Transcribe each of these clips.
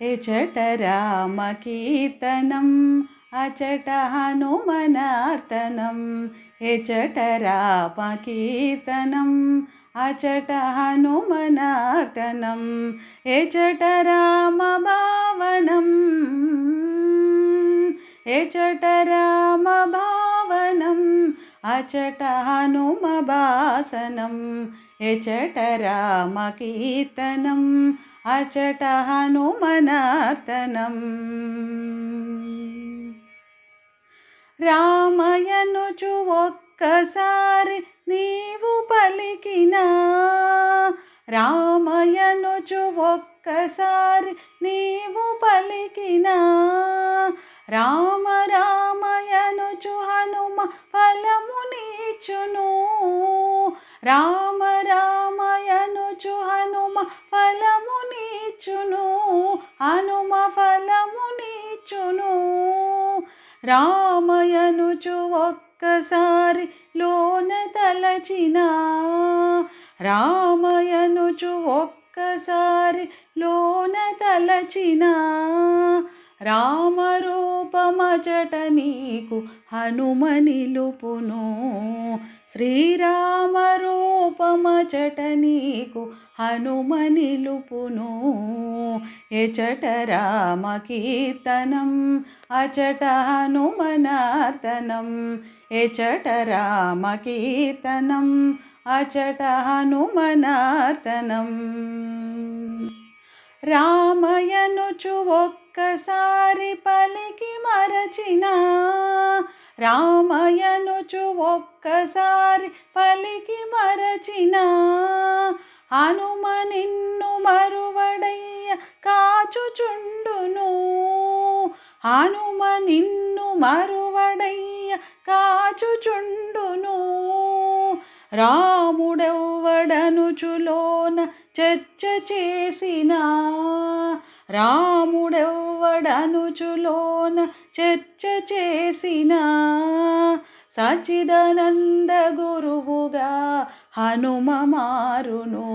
ఎచట రామ కీర్తనం అచట హనుమనార్తనం ఎచట రామ కీర్తనం అచట హనుమనార్తనం ఎచట రామ భావనం ఎచట రామ భావనం అచట హనుమ భాసనం ఎచట రామ కీర్తనం అచట హనుమనార్తనం రామయనుచు ఒక్కసారి నీవు పలికినా రామయనుచు ఒక్కసారి నీవు పలికినా రామ రామయనుచు హనుమ ఫలమునిచును రామ ఫలము నీచును హనుమ ఫలమునిచును రామయనుచు ఒక్కసారి లోన తలచిన రామయనుచు ఒక్కసారి లోన తలచిన. రామరూపమచట నీకు హనుమ నిలుపును శ్రీరామరు మచట నీకు హనుమ నిలుపును. ఎచట రామ కీర్తనం అచట హనుమనార్తనం ఎచట రామ కీర్తనం అచట హనుమనార్తనం రామయనుచు ఒక్కసారి పలికి మరచిన రామయనుచు ఒక్కసారి పలికి మరచిన హనుమ నిన్ను మరువడయ్య కాచుచుండును. హనుమ నిన్ను మరువడయ్య కాచుచుండును. రాముడెవ్వడనుచులోన చర్చ చేసిన రాముడెవ్వడనుచులోన చర్చ చేసిన సచిదానంద గురువుగా హనుమ మారును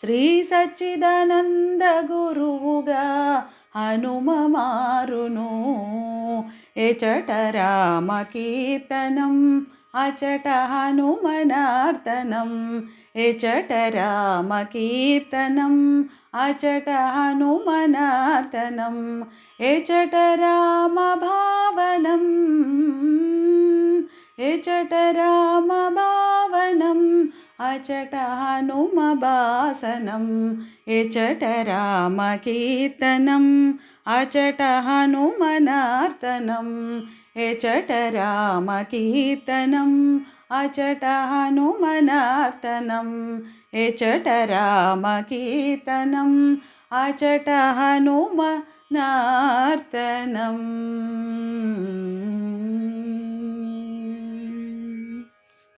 శ్రీ సచిదానంద గురువుగా హనుమ మారును ఎచట రామ కీర్తనం అచట హనుమనార్తనం ఎచట రామ కీర్తనం అచట హనుమనార్తనం ఎచట రామ భావనం ఎచట రామ భావనం అచట హనుమ భాసనం ఎచట రామ కీర్తనం అచట హనుమనార్తనం ఎచట రామ కీర్తనం అచట హనుమనార్తనం ఎచట రామ కీర్తనం అచట హనుమనార్తనం